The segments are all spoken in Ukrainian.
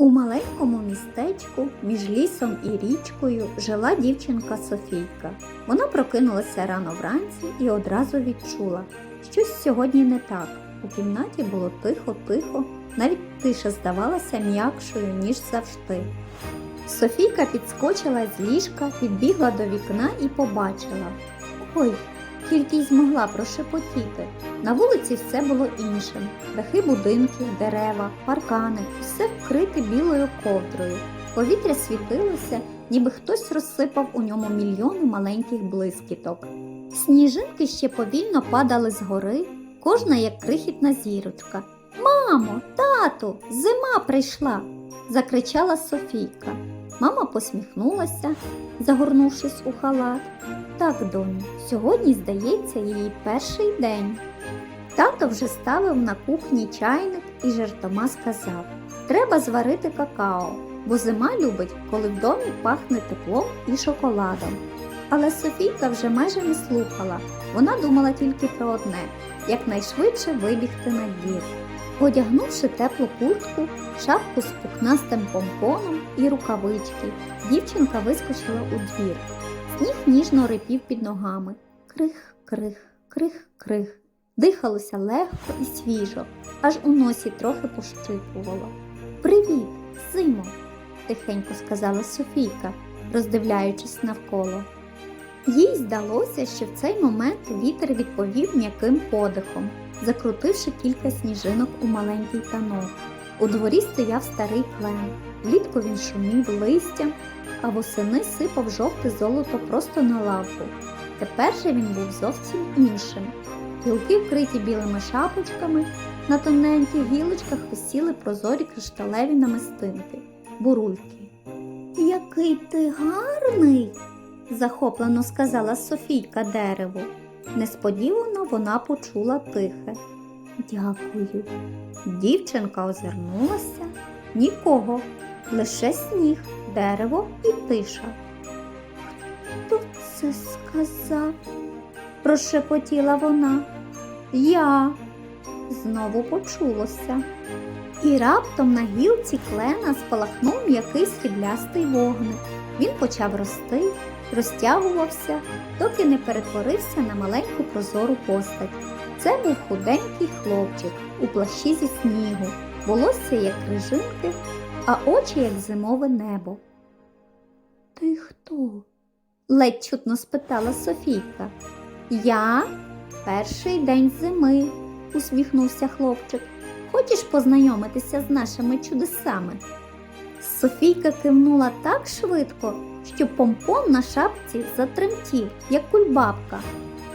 У маленькому містечку між лісом і річкою жила дівчинка Софійка. Вона прокинулася рано вранці і одразу відчула, щось сьогодні не так. У кімнаті було тихо-тихо, навіть тиша здавалася м'якшою, ніж завжди. Софійка підскочила з ліжка, підбігла до вікна і побачила. Ой, тільки й змогла прошепотіти. На вулиці все було іншим. Дахи будинків, дерева, паркани, все вкрите білою ковдрою. Повітря світилося, ніби хтось розсипав у ньому мільйони маленьких блискіток. Сніжинки ще повільно падали з гори, кожна як крихітна зірочка. Мамо, тату, зима прийшла. закричала Софійка. Мама посміхнулася, загорнувшись у халат. Так, доню, сьогодні, здається, її перший день. Тато вже ставив на кухні чайник і жартома сказав: Треба зварити какао, бо зима любить, коли в домі пахне теплом і шоколадом. Але Софійка вже майже не слухала. Вона думала тільки про одне якнайшвидше вибігти на двір. Одягнувши теплу куртку, шапку з пухнастим помпоном і рукавички, дівчинка вискочила у двір. Сніг ніжно рипів під ногами. Крих, крих, крих, крих. Дихалося легко і свіжо, аж у носі трохи пощипувало. Привіт, зимо, тихенько сказала Софійка, роздивляючись навколо. Їй здалося, що в цей момент вітер відповів м'яким подихом, закрутивши кілька сніжинок у маленький танок. У дворі стояв старий клен. Влітку він шумів листям, а восени сипав жовте золото просто на лавку. Тепер же він був зовсім іншим. Гілки, вкриті білими шапочками, на тоненьких гілочках висіли прозорі кришталеві намистинки, бурульки. Який ти гарний, захоплено сказала Софійка дереву. Несподівано вона почула тихе. Дякую. Дівчинка озирнулася. Нікого, лише сніг, дерево і тиша. Хто це сказав? прошепотіла вона. Я знову почулося. І раптом на гілці клена спалахнув м'який сріблястий вогник. Він почав рости, розтягувався, доки не перетворився на маленьку прозору постать. Це був худенький хлопчик у плащі зі снігу, волосся як крижинки, а очі як зимове небо. Ти хто? ледь чутно спитала Софійка. Я перший день зими, усміхнувся хлопчик. Хочеш познайомитися з нашими чудесами? Софійка кивнула так швидко, що помпон на шапці затремтів, як кульбабка.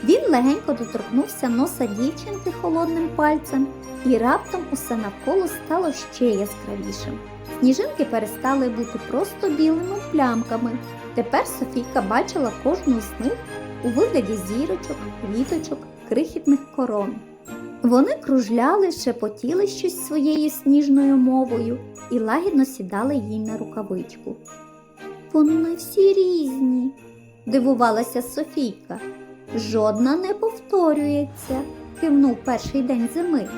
Він легенько доторкнувся носа дівчинки холодним пальцем, і раптом усе навколо стало ще яскравішим. Сніжинки перестали бути просто білими плямками. Тепер Софійка бачила кожну з них у вигляді зірочок, квіточок, крихітних корон. Вони кружляли, шепотіли щось своєю сніжною мовою і лагідно сідали їй на рукавичку. Вони всі різні, дивувалася Софійка. Жодна не повторюється, кивнув перший день зими.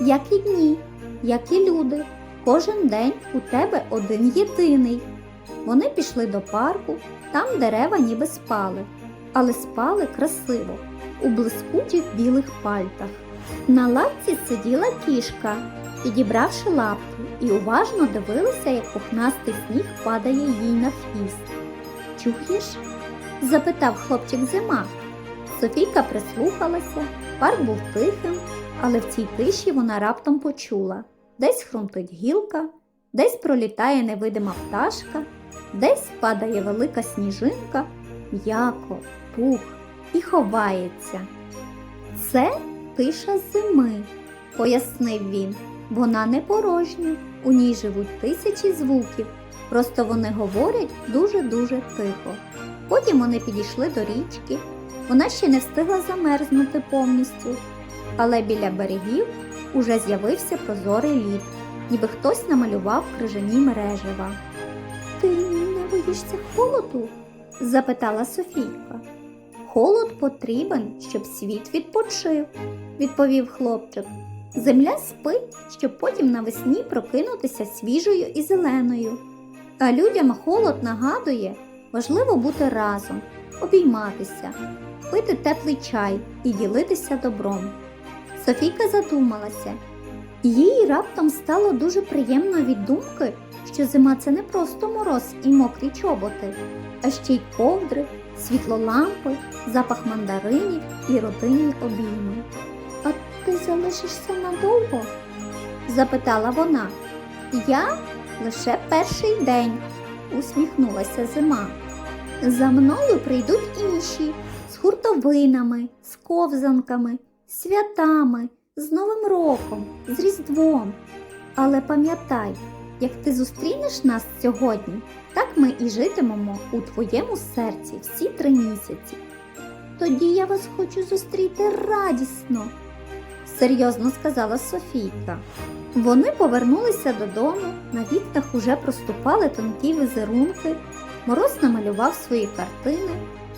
Як і дні, як і люди. Кожен день у тебе один єдиний. Вони пішли до парку, там дерева ніби спали, але спали красиво, у блискучих білих пальтах. На лавці сиділа кішка, підібравши лапки, і уважно дивилася, як пухнастий сніг падає їй на хвіст. Чуєш? запитав хлопчик зима. Софійка прислухалася, парк був тихим, але в цій тиші вона раптом почула десь хрумтить гілка, десь пролітає невидима пташка, десь падає велика сніжинка, м'яко, пух і ховається. Це тиша зими, пояснив він. Вона не порожня, у ній живуть тисячі звуків, просто вони говорять дуже-дуже тихо. Потім вони підійшли до річки. Вона ще не встигла замерзнути повністю, але біля берегів уже з'явився прозорий лід, ніби хтось намалював крижані мережева. Ти не боїшся холоду? запитала Софійка. Холод потрібен, щоб світ відпочив, відповів хлопчик. Земля спить, щоб потім навесні прокинутися свіжою і зеленою. А людям холод нагадує, важливо бути разом, обійматися, пити теплий чай і ділитися добром. Софійка задумалася. Їй раптом стало дуже приємно від думки, що зима це не просто мороз і мокрі чоботи, а ще й ковдри, світло лампи, запах мандаринів і родинні обійми. А ти залишишся надовго? запитала вона. Я лише перший день, усміхнулася зима. За мною прийдуть інші з хуртовинами, з ковзанками, святами, з Новим роком, з Різдвом. Але пам'ятай, як ти зустрінеш нас сьогодні, так ми і житимемо у твоєму серці всі три місяці. Тоді я вас хочу зустріти радісно, серйозно сказала Софійка. Вони повернулися додому, на вікнах уже проступали тонкі візерунки, мороз намалював свої картини,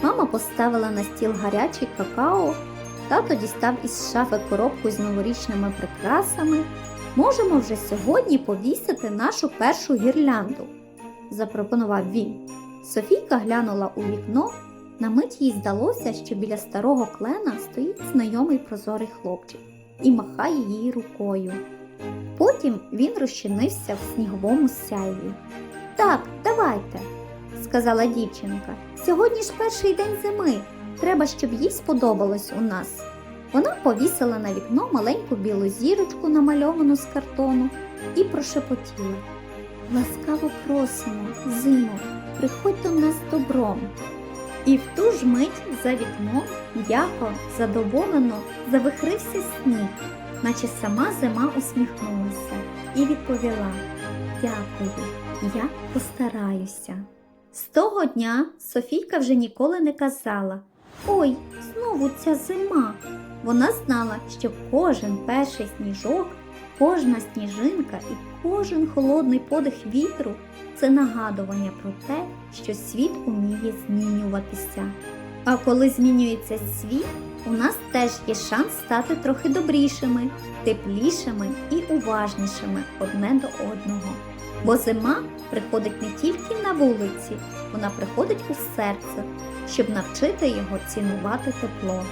мама поставила на стіл гарячий какао, тато дістав із шафи коробку з новорічними прикрасами. Можемо вже сьогодні повісити нашу першу гірлянду, запропонував він. Софійка глянула у вікно. На мить їй здалося, що біля старого клена стоїть знайомий прозорий хлопчик і махає їй рукою. Потім він розчинився в сніговому сяйві. Так, давайте, сказала дівчинка. Сьогодні ж перший день зими. Треба, щоб їй сподобалось у нас. Вона повісила на вікно маленьку білу зірочку, намальовану з картону, і прошепотіла. Ласкаво просимо, зимо, приходь до нас добром. І в ту ж мить за вікном м'яко, задоволено завихрився сніг, наче сама зима усміхнулася і відповіла Дякую, я постараюся. З того дня Софійка вже ніколи не казала Ой, знову ця зима. Вона знала, що кожен перший сніжок, кожна сніжинка і кожен холодний подих вітру це нагадування про те, що світ уміє змінюватися. А коли змінюється світ, у нас теж є шанс стати трохи добрішими, теплішими і уважнішими одне до одного. Бо зима приходить не тільки на вулиці, вона приходить у серце, щоб навчити його цінувати тепло.